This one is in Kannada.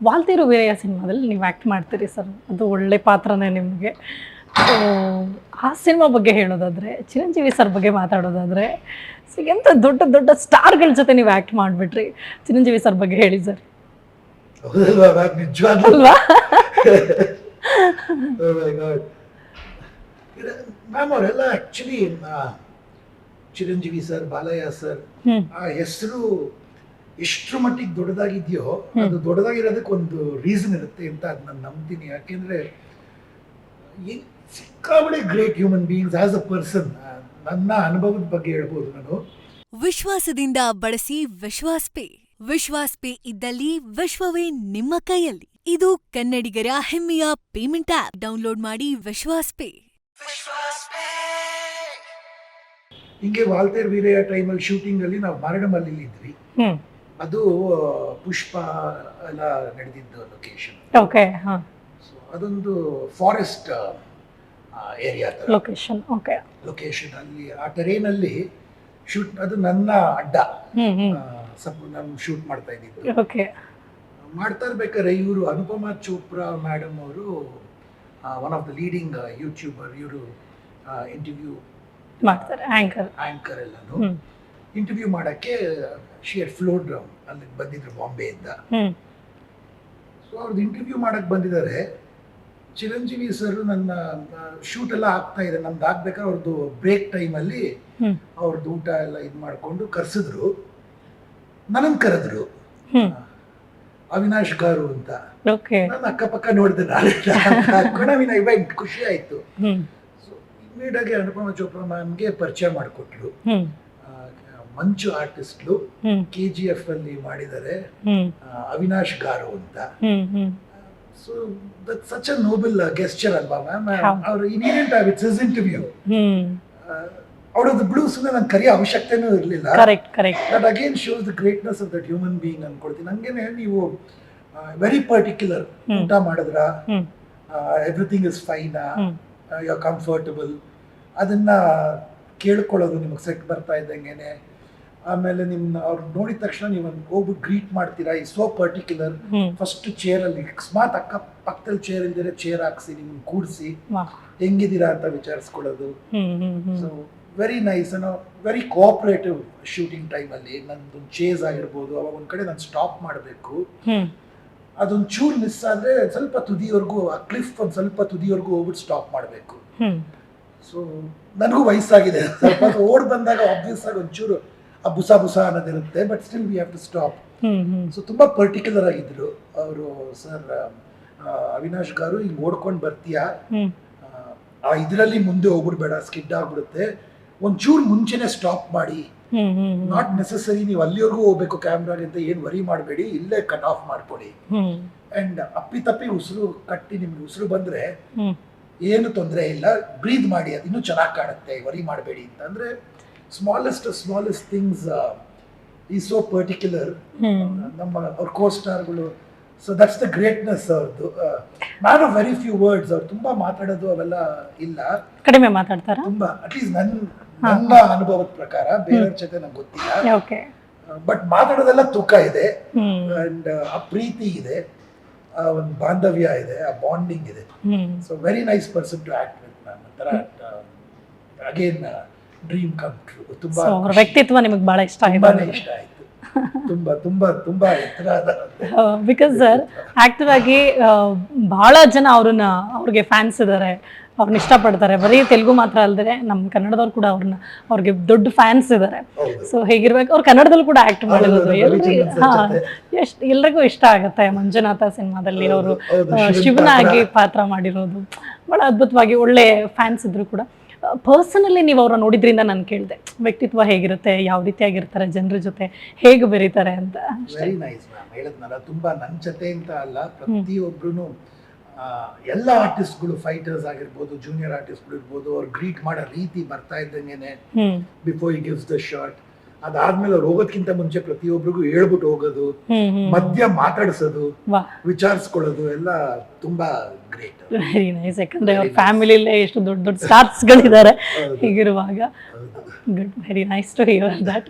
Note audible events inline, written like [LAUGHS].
ವಾಲ್ತೇರು ವೀರಯ್ಯ ಸಿನಿಮಾದಲ್ಲಿ ನೀವು ಆ್ಯಕ್ಟ್ ಮಾಡ್ತೀರಿ ಸರ್. ಅದು ಒಳ್ಳೆ ಪಾತ್ರನೇ ನಿಮಗೆ. ಆ ಸಿನಿಮಾ ಬಗ್ಗೆ ಹೇಳೋದಾದ್ರೆ ಚಿರಂಜೀವಿ ಸರ್ ಬಗ್ಗೆ ಮಾತಾಡೋದಾದರೆ ಸೊ ಎಂಥ ದೊಡ್ಡ ದೊಡ್ಡ ಸ್ಟಾರ್ಗಳ ಜೊತೆ ನೀವು ಆ್ಯಕ್ಟ್ ಮಾಡಿಬಿಟ್ರಿ ಚಿರಂಜೀವಿ ಸರ್ ಬಗ್ಗೆ ಹೇಳಿ ಸರ್. ಹೌದಲ್ವಾ? ಮ್ಯಾಮ್ ನಿಜವಾಗ್ಲೂ? ಅಲ್ವಾ? ಮ್ಯಾಮ್ ಅವರೆಲ್ಲ ಚಿರಂಜೀವಿ ಸರ್ ಬಾಲಯ್ಯ ಸರ್ ಆ ಹೆಸರು ಎಷ್ಟರ ಮಟ್ಟಿಗೆ ದೊಡ್ಡದಾಗಿದೆಯೋ ಅದು ದೊಡ್ಡದಾಗಿರೋದಕ್ಕೆ ಒಂದು ರೀಸನ್ ಇರುತ್ತೆ ಅಂತ ಅದು ನಾನು ನಂಬ್ತೀನಿ. ಯಾಕೆಂದ್ರೆ ಈ ಸಿಕ್ಕಾಬಡೆ great human beings as a person ನನ್ನ ಅನುಭವದ ಬಗ್ಗೆ ಹೇಳ್ಬೋದು ನಾನು. ವಿಶ್ವಾಸದಿಂದ ಬಳಸಿ ವಿಶ್ವಾಸ್ ಪೇ. ವಿಶ್ವಾಸ್ ಪೇ ಇದ್ದಲ್ಲಿ ವಿಶ್ವವೇ ನಿಮ್ಮ ಕೈಯಲ್ಲಿ. ಇದು ಕನ್ನಡಿಗರ ಹೆಮ್ಮೆಯ ಪೇಮೆಂಟ್ ಆಪ್ ಡೌನ್ಲೋಡ್ ಮಾಡಿ ವಿಶ್ವಾಸ್ ಪೇ. ಹಿಂಗೆ ವಾಲ್ತೇರ್ ವೀರಯ್ಯ ಟೈಮಲ್ಲಿ ಶೂಟಿಂಗಲ್ಲಿ ನಾವು ಮಾರಡಮಲ್ಲಿ ಇದ್ವಿ ಅದು ಪುಷ್ಪ ಎಲ್ಲ ನಡೆದಿದ್ದು ಲೊಕೇಶನ್ ಓಕೆ ಹಾಂ. ಸೊ ಅದೊಂದು ಫಾರೆಸ್ಟ್ ಏರಿಯಾ ಥರ ಲೊಕೇಶನ್ ಓಕೆ ಲೊಕೇಶನ್ ಅಲ್ಲಿ ಆ ಟೆರೇನಲ್ಲಿ ಶೂಟ್ ಅದು ನನ್ನ ಅಡ್ಡ. ಸ್ವಲ್ಪ ನಾನು ಶೂಟ್ ಮಾಡ್ತಾ ಇದ್ದಿದ್ದು. ಓಕೆ ಮಾಡ್ತಾ ಇರ್ಬೇಕಾದ್ರೆ ಇವರು ಅನುಪಮಾ ಚೋಪ್ರಾ ಮೇಡಮ್ ಅವರು one of the leading YouTuber ಇವರು ಇಂಟರ್ವ್ಯೂ ಮಾಡ್ತಾರೆ ಆ್ಯಂಕರ್ ಆಂಕರ್ ಎಲ್ಲನೂ. ಇಂಟರ್ವ್ಯೂ ಮಾಡೋಕ್ಕೆ ಶಿಯರ್ ಫ್ಲೋ ಫ್ಲೋಡ್ ಅಲ್ಲಿ ಬಂದಿದ್ರು ಬಾಂಬೆಯಿಂದ ಸೊ ಅವ್ರದ್ದು ಇಂಟರ್ವ್ಯೂ ಮಾಡಕ್ಕೆ ಬಂದಿದ್ದಾರೆ. ಚಿರಂಜೀವಿ ಸರ್ ನನ್ನ ಶೂಟ್ ಎಲ್ಲ ಆಗ್ತಾ ಇದೆ. ನಮ್ದು ಆಗ್ಬೇಕಾದ್ರೆ ಅವ್ರದ್ದು ಬ್ರೇಕ್ ಟೈಮಲ್ಲಿ ಅವ್ರದ್ದು ಊಟ ಎಲ್ಲ ಇದು ಮಾಡಿಕೊಂಡು ಕರೆಸಿದ್ರು. ನನ್ನನ್ನು ಕರೆದ್ರು. ಅವಿನಾಶ್ ಗಾರು ಅಂತ. ನನ್ನ ನಾನು ಅಕ್ಕಪಕ್ಕ ನೋಡಿದೆ ನಾನು [LAUGHS] ಖುಷಿ ಆಯ್ತು. ಸೊ ಇಮಿಡಿಯಾಗಿ ಅನುಪಮ ಚೋಪ್ರಾ ಮ್ಯಾಮ್ಗೆ ಪರಿಚಯ ಮಾಡಿಕೊಟ್ರು. ಮಂಚು ಆರ್ಟಿಸ್ಟ್ಲು ಕೆ ಜಿ ಎಫ್ ಅಲ್ಲಿ ಮಾಡಿದ್ದಾರೆ ಹ್ಮ್. ಅವಿನಾಶ್ ಗಾರು ಅಂತ. So that such a noble gesture ಅಲ್ವಾ ಮ್ಯಾಮ್ ಅವ್ರ incident it's is interview out of the blue ಸುಮ್ಮನೆ ನಂಗೆ ಕರಿಯೋ ಅವಶ್ಯಕತೆನೂ ಇರಲಿಲ್ಲ. That again shows the greatness of that human being ಅನ್ಕೊಳ್ತೀನಿ. ಹಂಗೇನೆ ನೀವು ವೆರಿ ಪರ್ಟಿಕ್ಯುಲರ್ ಊಟ ಮಾಡಿದ್ರ? Everything is fine you are comfortable ಅದನ್ನ ಕೇಳ್ಕೊಳ್ಳೋದು ನಿಮಗೆ ಸೆಟ್ ಬರ್ತಾ ಇದ್ದಂಗೆನೆ. ಆಮೇಲೆ ನಿಮ್ನ ಅವ್ರು ನೋಡಿದ ತಕ್ಷಣ ನೀವು ಹೋಗ್ಬಿಟ್ಟು ಗ್ರೀಟ್ ಮಾಡ್ತೀರಾ ಈ ಸೋ ಪರ್ಟಿಕ್ಯುಲರ್ ಫಸ್ಟ್ ಚೇರ್ ಅಲ್ಲಿ ಅಕಸ್ಮಾತ್ ಅಕ್ಕ ಪಕ್ಕದಲ್ಲಿ ಚೇರ್ ಇಲ್ದಿರ ಚೇರ್ ಹಾಕ್ಸಿ ನಿಮ್ಗೆ ಕೂಡಿಸಿ. ಹೆಂಗಿದ್ದೀರಾ ಅಂತ ವಿಚಾರಿಸ್ಕೊಳ್ಳೋದು. ಸೊ ವೆರಿ ನೈಸ್ ಅನ್ನೋ ವೆರಿ ಕೋಆಪರೇಟಿವ್ ಶೂಟಿಂಗ್ ಅಲ್ಲಿ ನಂದು ಚೇಸ್ ಆಗಿರ್ಬೋದು ಅವಾಗ ಒಂದ್ ಕಡೆ ನಾನು ಸ್ಟಾಪ್ ಮಾಡಬೇಕು. ಅದೊಂದು ಚೂರ್ ಮಿಸ್ ಆದ್ರೆ ಸ್ವಲ್ಪ ತುದಿವರೆಗೂ ಆ ಕ್ಲಿಫ್ ಒಂದು ಸ್ವಲ್ಪ ತುದಿವರೆಗೂ ಹೋಗ್ಬಿಟ್ಟು ಸ್ಟಾಪ್ ಮಾಡಬೇಕು. ಸೊ ನನಗೂ ವಯಸ್ಸಾಗಿದೆ. ಸ್ವಲ್ಪ ಓಡ್ ಬಂದಾಗ ಆಬ್ವಿಯಸ್ ಆಗಿ ಒಂಚೂರು ಆ ಬುಸ ಬುಸ ಅನ್ನೋದಿರುತ್ತೆ but still we have to stop so ತುಂಬ ಪರ್ಟಿಕ್ಯುಲರ್ ಆಗಿದ್ರು ಅವರು ಸರ್ ಅವಿನಾಶ್ ಗಾರು ಹಿಂಗೆ ಓಡ್ಕೊಂಡು ಬರ್ತೀಯಾ? ಆ ಇದರಲ್ಲಿ ಮುಂದೆ ಹೋಗ್ಬಿಡ್ಬೇಡ ಸ್ಕಿಡ್ ಆಗ್ಬಿಡುತ್ತೆ. ಒಂಚೂರು ಮುಂಚೆನೆ ಸ್ಟಾಪ್ ಮಾಡಿ. ನಾಟ್ ನೆಸಸರಿ ನೀವು ಅಲ್ಲಿವರೆಗೂ ಹೋಗ್ಬೇಕು ಕ್ಯಾಮ್ರಾಗೆ ಅಂತ ಏನು ವರಿ ಮಾಡಬೇಡಿ ಇಲ್ಲೇ ಕಟ್ ಆಫ್ ಮಾಡ್ಕೊಡಿ. ಅಂಡ್ ಅಪ್ಪಿ ತಪ್ಪಿ ಉಸಿರು ಕಟ್ಟಿ ನಿಮ್ಗೆ ಉಸಿರು ಬಂದ್ರೆ ಏನು ತೊಂದರೆ ಇಲ್ಲ ಬ್ರೀದ್ ಮಾಡಿ ಅದು ಇನ್ನೂ ಚೆನ್ನಾಗಿ ಕಾಣುತ್ತೆ ವರಿ ಮಾಡಬೇಡಿ ಅಂತ. ಅಂದರೆ ಸ್ಮಾಲೆಸ್ಟ್ ಸ್ಮಾಲೆಸ್ಟ್ ಥಿಂಗ್ಸ್ ಈ ಸೋ ಪರ್ಟಿಕ್ಯುಲರ್ ನಮ್ಮ ಅವ್ರ ಕೋ ಸ್ಟಾರ್ಗಳು ಸೊ ದಟ್ಸ್ ದ ಗ್ರೇಟ್ನೆಸ್ ಅವ್ರದ್ದು ನಾನು ವೆರಿ ಫ್ಯೂ ವರ್ಡ್ಸ್ ಅವ್ರು ತುಂಬ ಮಾತಾಡೋದು ಅವೆಲ್ಲ ಇಲ್ಲ. ಕಡಿಮೆ ಮಾತಾಡ್ತಾರೆ? ತುಂಬ ಅಟ್ಲೀಸ್ಟ್ ನನ್ನ ನನ್ನ ಅನುಭವದ ಪ್ರಕಾರ ಬೇರೆಯವ್ರ ಜೊತೆ ನಂಗೆ ಗೊತ್ತಿಲ್ಲ. ಓಕೆ. ಬಟ್ ಮಾತಾಡೋದೆಲ್ಲ ತೂಕ ಇದೆ. ಆ್ಯಂಡ್ ಅಂಡ್ ಆ ಪ್ರೀತಿ ಇದೆ. ಆ ಒಂದು ಬಾಂಧವ್ಯ ಇದೆ ಆ ಬಾಂಡಿಂಗ್ ಇದೆ. So very nice person to act with ನಾನು. ಒಂಥರ ಅಗೇನ್ ಡ್ರೀಮ್ ಕಮ್ ಟ್ರೂ ತುಂಬಾ ಅವರ ವ್ಯಕ್ತಿತ್ವ ನಿಮಗೆ ಬಹಳ ಇಷ್ಟ ಆಗಿದೆ ಇಷ್ಟ ಆಯ್ತು. ತುಂಬಾ ತುಂಬಾ ತುಂಬಾ ಎತ್ತರದ ಬಿಕಾಸ್ ಸರ್ ಆಕ್ಟಿವ್ ಆಗಿ ಬಹಳ ಜನ ಅವ್ರನ್ನ ಅವ್ರಿಗೆ ಫ್ಯಾನ್ಸ್ ಇದ್ದಾರೆ ಅವ್ರನ್ನ ಇಷ್ಟಪಡ್ತಾರೆ. ಬರೀ ತೆಲುಗು ಮಾತ್ರ ಅಲ್ಲದೆ ನಮ್ಮ ಕನ್ನಡದವ್ರು ಕೂಡ ಅವ್ರನ್ನ ಅವ್ರಿಗೆ ದೊಡ್ಡ ಫ್ಯಾನ್ಸ್ ಇದ್ದಾರೆ ಸೊ ಹೇಗಿರ್ಬೇಕು ಅವ್ರು ಕನ್ನಡದಲ್ಲೂ ಕೂಡ ಆಕ್ಟ್ ಮಾಡಿರೋದು. ಎಷ್ಟು ಎಲ್ರಿಗೂ ಇಷ್ಟ ಆಗುತ್ತೆ ಮಂಜುನಾಥ ಸಿನಿಮಾದಲ್ಲಿ ಅವರು. ಶಿವನಾಗಿ ಪಾತ್ರ. ಪಾತ್ರ ಮಾಡಿರೋದು. ಬಹಳ ಅದ್ಭುತವಾಗಿ ಒಳ್ಳೆ ಫ್ಯಾನ್ಸ್ ಇದ್ರು ಕೂಡ. ಪರ್ಸನಲಿ ನೀವು ಅವ್ರನ್ನ ನೋಡಿದ್ರಿಂದ ನಾನು ಕೇಳಿದೆ ವ್ಯಕ್ತಿತ್ವ ಹೇಗಿರುತ್ತೆ ಯಾವ ರೀತಿಯಾಗಿರ್ತಾರೆ ಜನರ ಜೊತೆ ಹೇಗೆ ಬೆರೀತಾರೆ ಅಂತ. ವೆರಿ ನೈಸ್ ಮ್ಯಾಮ್ ಹೇಳಿದ್ನಲ್ಲ ತುಂಬಾ ನನ್ನ ಜೊತೆ ಅಂತ ಅಲ್ಲ ಪ್ರತಿಯೊಬ್ರು ಎಲ್ಲ ಆರ್ಟಿಸ್ಟ್ಗಳು ಫೈಟರ್ಸ್ ಆಗಿರ್ಬೋದು ಜೂನಿಯರ್ ಆರ್ಟಿಸ್ಟ್ಗಳು ಇರ್ಬೋದು ಅವ್ರು ಗ್ರೀಟ್ ಮಾಡೋ ರೀತಿ ಬರ್ತಾ ಇದ್ದಂಗೆನೆ before you gives the shirt ಅದಾದ್ಮೇಲೆ ಅವ್ರು ಹೋಗೋದ್ಕಿಂತ ಮುಂಚೆ ಪ್ರತಿಯೊಬ್ಬರಿಗೂ ಹೇಳ್ಬಿಟ್ಟು ಹೋಗೋದು ಮಧ್ಯ ಮಾತಾಡಿಸೋದು ವಿಚಾರಿಸ್ಕೊಳ್ಳೋದು ಎಲ್ಲ ತುಂಬಾ ಗ್ರೇಟ್ ವೆರಿ ನೈಸ್ ಯಾಕಂದ್ರೆ ಅವ್ರ ಫ್ಯಾಮಿಲಿಲೇ ಎಷ್ಟು ದೊಡ್ಡ ದೊಡ್ಡ ಸ್ಟಾರ್ಸ್ಗಳಿದ್ದಾರೆ ಹೀಗಿರುವಾಗ. Good very nice to hear that